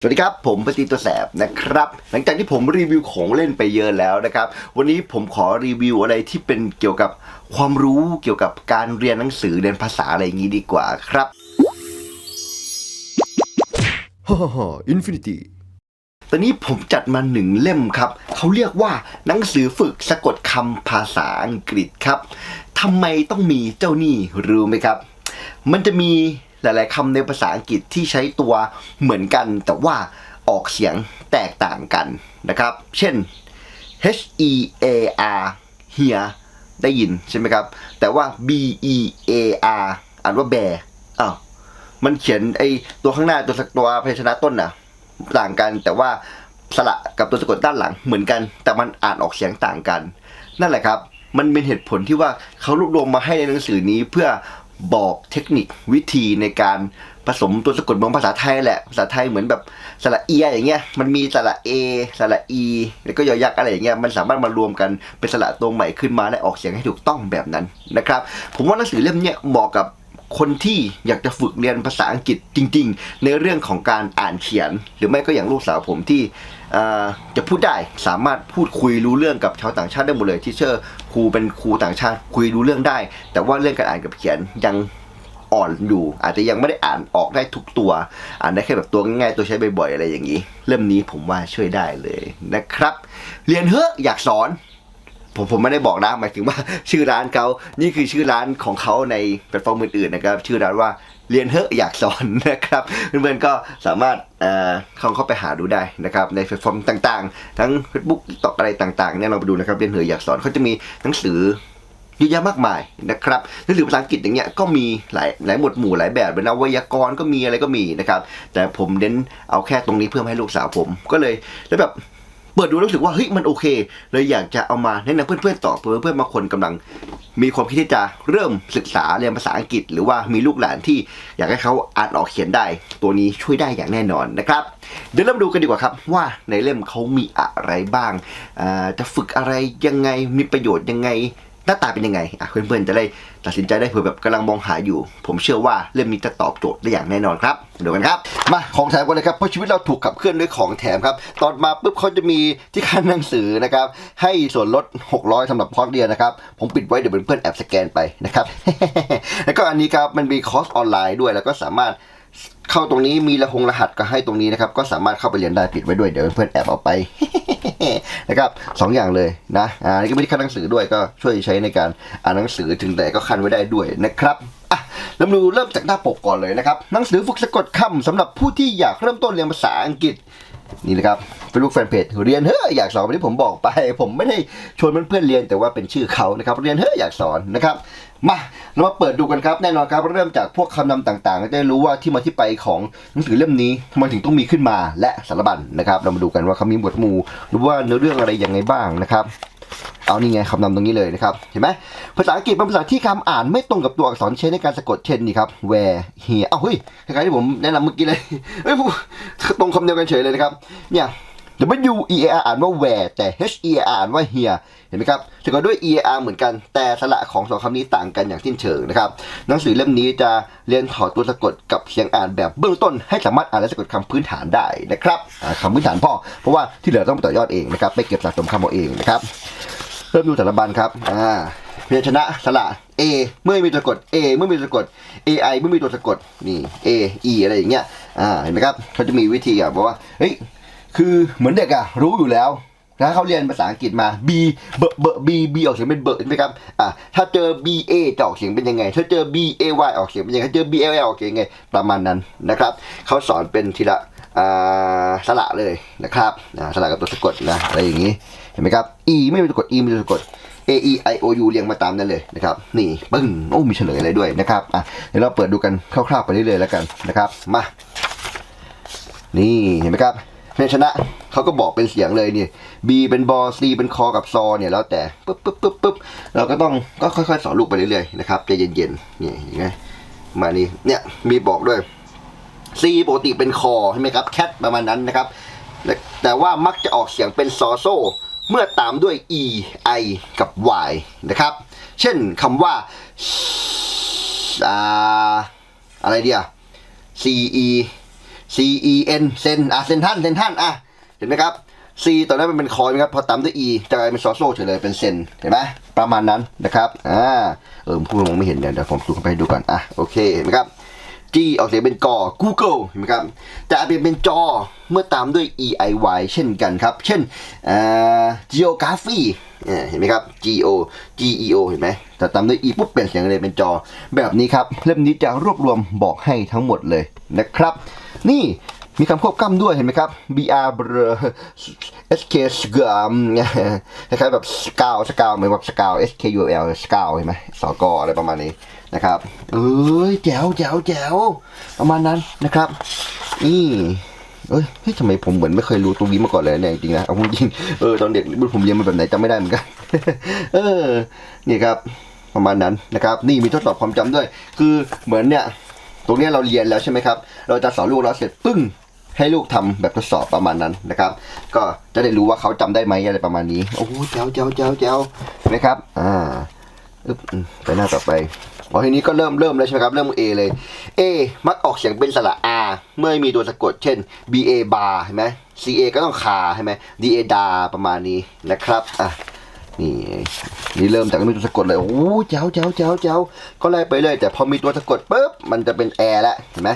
สวัสดีครับ ผมปฏิตัวแสบนะครับ หลังจากที่ผมรีวิวของเล่นไปเยอะแล้วนะครับ วันนี้ผมขอรีวิวอะไรที่เป็นเกี่ยวกับความรู้เกี่ยวกับการเรียนหนังสือเรียนภาษาอะไรอย่างนี้ดีกว่าครับฮ่าฮ่าอินฟินิตี้ตอนนี้ผมจัดมาหนึ่งเล่มครับ เขาเรียกว่าหนังสือฝึกสะกดคำภาษาอังกฤษครับทำไมต้องมีเจ้านี่รู้ไหมครับ มันจะมี หลายๆคำในภาษาอังกฤษที่ใช้ตัวเหมือนกัน แต่ว่าออกเสียงแตกต่างกันนะครับ เช่น H E A R here ได้ยินใช่ไหมครับ แต่ว่า B E A R อ่านว่าแบอ้าวมันเขียนไอตัวข้างหน้าตัวสักตัวพยัญชนะต้นน่ะต่างกันแต่ว่าสระกับตัวสะกดด้านหลังเหมือนกัน แต่มันอ่านออกเสียงต่างกัน นั่นแหละครับ มันเป็นเหตุผลที่ว่าเขารวบรวมมาให้ในหนังสือนี้เพื่อ บอกเทคนิควิธีในการผสมตัวสะกดของภาษาไทยแหละภาษาไทยเหมือนแบบสระเอียอย่างเงี้ยมันมีสระเอสระอีแล้วก็ยอยักษ์อะไรอย่างเงี้ยมันสามารถมารวมกันเป็นสระตัวใหม่ขึ้นมาและออกเสียงให้ถูกต้องแบบนั้นนะครับ ผมว่าหนังสือเล่มเนี้ยเหมาะกับ คนที่อยากจะฝึกเรียนภาษาอังกฤษจริง ๆ ในเรื่องของการอ่านเขียน หรือไม่ก็อย่างลูกสาวผมที่จะพูดได้สามารถพูดคุยรู้เรื่องกับชาวต่างชาติได้หมดเลยที่เชอร์ครูเป็นครูต่างชาติคุยรู้เรื่องได้ แต่ว่าเรื่องการอ่านกับเขียนยังอ่อนอยู่ อาจจะยังไม่ได้อ่านออกได้ทุกตัว อ่านได้แค่แบบตัวง่ายๆตัวใช้บ่อยๆอะไรอย่างนี้ เล่มนี้ผมว่าช่วยได้เลยนะครับ เรียนเฮ้อะอยากสอน ผมผมไม่ได้บอกนะหมายถึงว่าชื่อร้านเขานี่คือชื่อร้านของเขาในแพลตฟอร์มอื่นๆนะครับ ชื่อร้านว่าเรียนเฮอะอยากสอนนะครับเพื่อนๆก็สามารถเอ่อเข้าเข้าไปหาดูได้นะครับในแพลตฟอร์มต่างๆ ทั้ง Facebook ตอกอะไรต่างๆเนี่ยเราไปดูนะครับเรียนเฮอะอยากสอนเขาจะมีหนังสือเยอะแยะมากมายนะครับหนังสือภาษาอังกฤษอย่างเงี้ยก็มีหลายหลายหมวดหมู่หลายแบบเลยนะไวยากรณ์ก็มีอะไรก็มีนะครับแต่ผมเน้นเอาแค่ตรงนี้เพื่อให้ลูกสาวผม ก็เลยแล้วแบบ เปิดดูรู้สึกว่าเฮ้ยมันโอเคเลยอยากจะเอามาแนะนำเพื่อนๆต่อเพื่อเพื่อนๆบางคนกำลัง มีความคิดที่จะเริ่มศึกษาเรียนภาษาอังกฤษ หรือว่ามีลูกหลานที่อยากให้เขาอ่านออกเขียนได้ ตัวนี้ช่วยได้อย่างแน่นอนนะครับ เดี๋ยวเริ่มดูกันดีกว่าครับว่าในเล่มเขามีอะไรบ้างจะฝึกอะไรยังไงมีประโยชน์ยังไง หน้าตาเป็นยังไงอะเพื่อนๆจะได้ตัดสินใจได้เผื่อแบบกำลังมองหาอยู่ ผมเชื่อว่าเล่มนี้จะตอบโจทย์ได้อย่างแน่นอนครับเดี๋ยวกันครับ มาของแถมกันเลยครับเพราะชีวิตเราถูกขับเคลื่อนด้วยของแถมครับ ตอนมาปุ๊บเขาจะมีที่คันหนังสือนะครับ ให้ส่วนลด 600สำหรับพอร์ตเรียนนะครับ ผมปิดไว้เดี๋ยวเพื่อนๆแอบสแกนไปนะครับ แล้วก็อันนี้ครับมันมีคอร์สออนไลน์ด้วยแล้วก็สามารถเข้าตรงนี้มีระหงรหัสก็ให้ตรงนี้นะครับ ก็สามารถเข้าไปเรียนได้ปิดไว้ด้วยเดี๋ยวเพื่อนๆแอบเอาไป นะครับสองอย่างเลยนะอ่านี่ก็ไม่ได้คันหนังสือด้วยก็ช่วยใช้ในการอ่านหนังสือถึงแต่ก็คันไว้ได้ด้วยนะครับอะเรามดูเริ่มจากหน้าปกก่อนเลยนะครับหนังสือฝึกสะกดคำสำหรับผู้ที่อยากเริ่มต้นเรียนภาษาอังกฤษนี่นะครับเฟซบุ๊กแฟนเพจเรียนเฮ้ออยากสอนวันที่ผมบอกไป ผมไม่ได้ชวนเพื่อนๆเรียนแต่ว่าเป็นชื่อเขานะครับเรียนเฮ้ออยากสอนนะครับ มาเรามาเปิดดูกันครับแน่นอนครับเริ่มจากพวกคำนำต่างๆจะได้รู้ว่าที่มาที่ไปของหนังสือเล่มนี้ทำไมถึงต้องมีขึ้นมาและสารบัญนะครับ เรามาดูกันว่าเขามีหมวดหมู่หรือว่าเนื้อเรื่องอะไรอยังไงบ้างนะครับ เอานี่ไงคำนำตรงนี้เลยนะครับเห็นไหมภาษาอังกฤษเป็นภาษาที่คำอ่านไม่ตรงกับตัวอักษรใช้ในการสะกดเช่นนี่ครับ where here เอ้าเฮ้ยคล้ายๆที่ผมแนะนำเมื่อกี้เลยเฮ้ยตรงคำเดียวกันเฉยเลยนะครับเนี่ย W E A R อ่านว่า where แต่ H E A R อ่านว่า here เห็นไหมครับสะกดด้วย E A R เหมือนกัน แต่สระของสองคำนี้ต่างกันอย่างสิ้นเชิงนะครับ หนังสือเล่มนี้จะเรียนถอดตัวสะกดกับเสียงอ่านแบบเบื้องต้น ให้สามารถอ่านและสะกดคำพื้นฐานได้นะครับคำพื้นฐานพ่อ เพราะว่าที่เหลือต้องไปต่อยอดเองนะครับ ไปเก็บสะสมคำเอาเองนะครับ เริ่มดูแต่ละบันครับ อ่าพยัญชนะสระ A เมื่อมีตัวสะกด A เมื่อมีตัวสะกด AI เมื่อมีตัวสะกด นี่ A E อะไรอย่างเงี้ย อ่า เห็นไหมครับ เขาจะมีวิธีอะบอกว่า เฮ้ย คือเหมือนเด็กอะรู้อยู่แล้วนะเขาเรียนภาษาอังกฤษมา B เบอร์เบอร์ B B ออกเสียงเป็นเบอร์ใช่ไหมครับอ่าถ้าเจอ B A จะออกเสียงเป็นยังไง ถ้าเจอ B A Y ออกเสียงเป็นยังไงถ้าเจอ B L L ออกเสียงยังไงประมาณนั้นนะครับเขาสอนเป็นทีละอ่าสระเลยนะครับอ่าสระกับตัวสะกดนะอะไรอย่างนี้เห็นไหมครับ E ไม่มีตัวสะกด E ไมีตัวสะกด A E I O U เรียงมาตามนั้นเลยนะครับนี่ปึ้งโอ้มีเฉลยอะไรด้วยนะครับอะเดี๋ยวเราเปิดดูกันคร่าวๆไปเรื่อยๆแล้วกันนะครับมานี่เห็นไหมครับ พยัญชนะเขาก็บอกเป็นเสียงเลยนี่ B เป็นบอ C เป็นคอกับซอเนี่ยแล้วแต่ปุ๊บปุ๊บปุ๊บปุ๊บเราก็ต้องก็ค่อยๆ สอนลูกไปเรื่อยๆนะครับใจเย็นๆนี่เห็นไหมานี่เนี่ยมีบอกด้วย C ปกติเป็นคอใช่ไหมครับแคทประมาณนั้นนะครับ แต่แต่ว่ามักจะออกเสียงเป็นซอโซเมื่อตามด้วย E I กับ Y นะครับ เช่นคำว่าอ่าอะไรเดีย C E C E N เซนอะเซนท่านเซนท่านอะเห็นไหมครับ C ตอนนั้นมันเป็นคอยนะครับ พอตามด้วย E จะกลายเป็นซอโซ่เฉยเลยเป็นเซนเห็นไหมประมาณนั้นนะครับอ่าเออพูดมองไม่เห็นเดี๋ยวเดี๋ยวผมซูมเข้าไปให้ดูก่อนอะโอเคเห็นไหมครับ G ออกเสียงเป็นกอ Google เห็นไหมครับจะเปลี่ยนเป็นจอเมื่อตามด้วย E I Y เช่นกันครับ เช่นอ่า Geography เนี่ยเห็นไหมครับ G O G E O เห็นไหมแต่ตามด้วย E ปุ๊บเปลี่ยนเสียงเลยเป็นจอ แบบนี้ครับ เล่มนี้จะรวบรวมบอกให้ทั้งหมดเลยนะครับ นี่มีคำควบกล้ำด้วยเห็นไหมครับ B R B R S K S G M คล้ายๆแบบสกาวสกาวเหมือนแบบสกาว S K U L สกาวเห็นไหมสกออะไรประมาณนี้นะครับเอ้ยแจ๋วแจ๋วแจ๋วประมาณนั้นนะครับนี่เอ้ยเฮ้ยทำไมผมเหมือนไม่เคยรู้ตรงนี้มาก่อนเลยเนี่ยจริงนะเอาจริงเออตอนเด็กผมเรียนมาแบบไหนจำไม่ได้เหมือนกัน เออ นี่ครับประมาณนั้นนะครับ นี่มีทดสอบความจำด้วย คือเหมือนเนี่ย ตรงนี้เราเรียนแล้วใช่ไหมครับ เราจะสอนลูกเราเสร็จปึ้งให้ลูกทำแบบทดสอบประมาณนั้นนะครับ ก็จะได้รู้ว่าเขาจำได้ไหมอะไรประมาณนี้ โอ้โหเจ้าเจ้าเจ้าเจ้าเห็นไหมครับ อ่าอึ๊บไปหน้าต่อไปอ๋อทีนี้ก็เริ่มเริ่มแล้วใช่ไหมครับ เริ่ม A เลย A มักออกเสียงเป็นสระ R เมื่อมีตัวสะกด เช่น B A bar เห็นไหม C A ก็ต้องคาใช่ไหม D A ดาประมาณนี้นะครับ อะ นี่นี่เริ่มจากมีตัวสะกดเลยโอ้เจ้าเจ้าเจ้าเจ้าก็ไล่ไปเลย แต่พอมีตัวสะกดปุ๊บมันจะเป็นแอร์แล้วเห็นไหม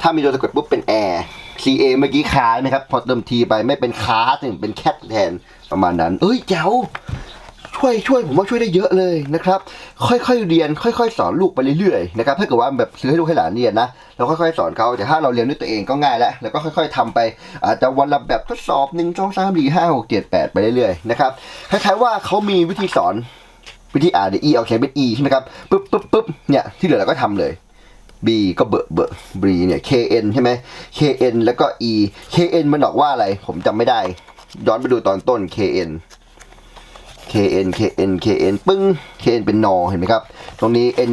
ถ้ามีตัวสะกดปุ๊บเป็นแอร์ CA เมื่อกี้คาไหมครับ พอเติมทีไปไม่เป็นคาถึงเป็นแคทแทนประมาณนั้น เอ้ยเจ้า ช่วยช่วยผมว่าช่วยได้เยอะเลยนะครับ ค่อยๆเรียน ค่อย ๆ สอนลูกไปเรื่อยๆนะครับถ้าเกิดว่าแบบซื้อให้ลูกให้หลานเรียนนะเราค่อยๆสอนเขาแต่ถ้าเราเรียนด้วยตัวเองก็ง่ายแล้วแล้วก็ค่อย ๆทำไปอาจจะวันละแบบทดสอบหนึ่งสองสามสี่ห้าหกเจ็ดแปดไปเรื่อยๆนะครับคล้ายๆว่าเขามีวิธีสอนวิธีอ่านเดี๋ยว E เอาเขียนเป็น E ใช่ไหมครับปุ๊บปุ๊บปุ๊บเนี่ยที่เหลือเราก็ทำเลย B ก็เบอะเบอะ B เนี่ย KN ใช่ไหม KN แล้วก็ E KN มันบอกว่าอะไร ผมจำไม่ได้ ย้อนไปดูตอนต้น KN KN KN KN ปึ้ง KN เป็นนอเห็นไหมครับ ตรงนี้ N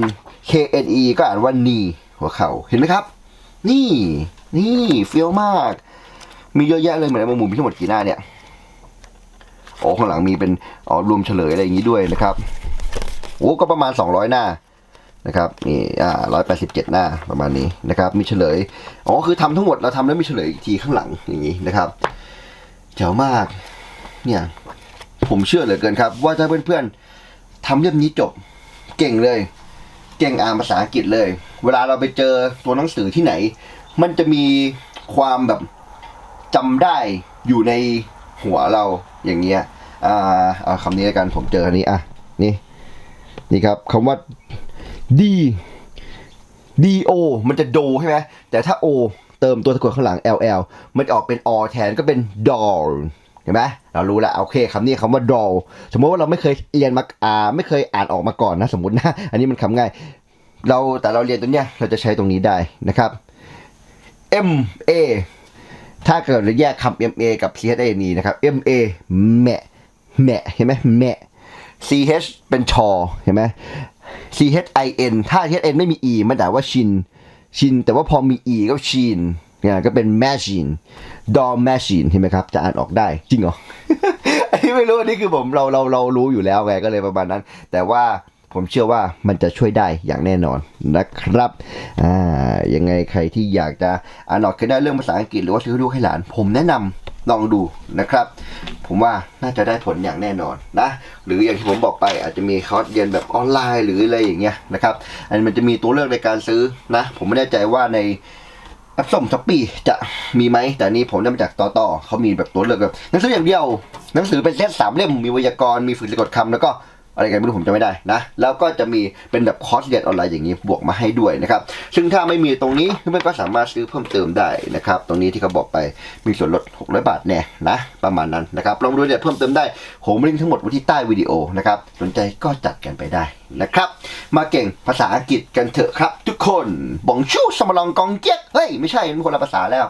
KNE ก็อ่านว่านีหัวเข่าเห็นไหมครับ นี่ นี่เฟี้ยวมาก มีเยอะแยะเลยเหมือนในมุมมีทั้งหมดกี่หน้าเนี่ยโอ้ข้างหลังมีเป็นอ๋อรวมเฉลยอะไรอย่างนี้ด้วยนะครับโอ้ก็ประมาณ 200 หน้านะครับนี่อ่าร้อยแปดสิบเจ็ดหน้าประมาณนี้นะครับ มีเฉลยอ๋อคือทำทั้งหมดเราทำแล้วมีเฉลยอีกทีข้างหลังอย่างนี้นะครับเจ๋วมากเนี่ย ผมเชื่อเหลือเกินครับ ว่าถ้าเพื่อนๆทำเรื่องนี้จบเก่งเลย เก่งอ่านภาษาอังกฤษเลย เวลาเราไปเจอตัวหนังสือที่ไหน มันจะมีความแบบจำได้อยู่ในหัวเราอย่างเงี้ยอ่าเอาคำนี้แล้วกันผมเจออันนี้อะนี่นี่ครับคำว่า D D O มันจะโดใช่ไหมแต่ถ้า O เติมตัวสะกดข้างหลัง L L มันออกเป็นอแทนก็เป็น doll ห็นไหมเรารู้แล้วโอเคคำนี้คำว่า doll สมมติว่าเราไม่เคยเรียนมาอ่าไม่เคยอ่านออกมาก่อนนะสมมตินะ อันนี้มันคำง่าย เราแต่เราเรียนตัวเนี้ยเราจะใช้ตรงนี้ได้นะครับ M A ถ้าเกิดเราแยกคำ M A กับ C H A นี้นะครับ M A แม่แม่เห็นไหมแม่ C H เป็นชอเห็นไหม C H I N ถ้า H N ไม่มี E มันแต่ว่าชิน ชิน แต่ว่าพอมี E ก็ชิน เนี่ยก็เป็น machine door machine เห็นไหมครับ จะอ่านออกได้ จริงเหรอ อันนี้ไม่รู้อันนี้คือผมเราเราเรารู้อยู่แล้วไงก็เลยประมาณนั้น แต่ว่าผมเชื่อว่ามันจะช่วยได้อย่างแน่นอนนะครับอ่ายังไงใครที่อยากจะอ่านออกกันได้เรื่องภาษาอังกฤษหรือว่าซื้อลูกให้หลาน ผมแนะนำลองดูนะครับ ผมว่าน่าจะได้ผลอย่างแน่นอนนะ หรืออย่างที่ผมบอกไปอาจจะมีคอร์สเรียนแบบออนไลน์หรืออะไรอย่างเงี้ยนะครับ อันนมันจะมีตัวเลือกในการซื้อนะ ผมไม่แน่ใจว่าใน แอปส้มช็อปปี้จะมีไหมแต่นนี้ผมได้มาจากต่อต่อเขามีแบบตัวเลือกแบบหนังสืออย่างเดียว หนังสือเป็นเซตสามเล่มมีไวยากรณ์มีฝึกสะกดคำแล้วก็ อะไรกันไม่รู้ผมจำไม่ได้นะ แล้วก็จะมีเป็นแบบคอร์สเรียนออนไลน์อย่างนี้บวกมาให้ด้วยนะครับ ซึ่งถ้าไม่มีตรงนี้เพื่อนก็สามารถซื้อเพิ่มเติมได้นะครับ ตรงนี้ที่เขาบอกไปมีส่วนลด 600 บาทแน่นะ ประมาณนั้นนะครับ ลองดูเนี่ยเพิ่มเติมได้ผมลิงก์ทั้งหมดไว้ที่ใต้วิดีโอนะครับ สนใจก็จัดกันไปได้นะครับ มาเก่งภาษาอังกฤษกันเถอะครับ ทุกคนบองชูสมลองกองเกียกเฮ้ยไม่ใช่มันคนละภาษาแล้ว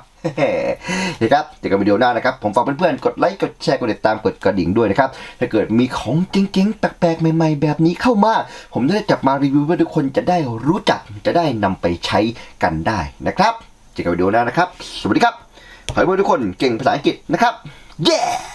นะครับเจอกันวิดีโอหน้านะครับ ผมฝากเพื่อนๆ กดไลค์ กดแชร์ กดติดตาม กดกระดิ่งด้วยนะครับ ถ้าเกิดมีของเจ๋งๆ แปลกๆ ใหม่ๆ แบบนี้เข้ามา ผมจะได้จับมารีวิวเพื่อทุกคนจะได้รู้จัก จะได้นำไปใช้กันได้นะครับ เจอกันวิดีโอหน้านะครับ สวัสดีครับ ขอให้ทุกคนเก่งภาษาอังกฤษนะครับ เย้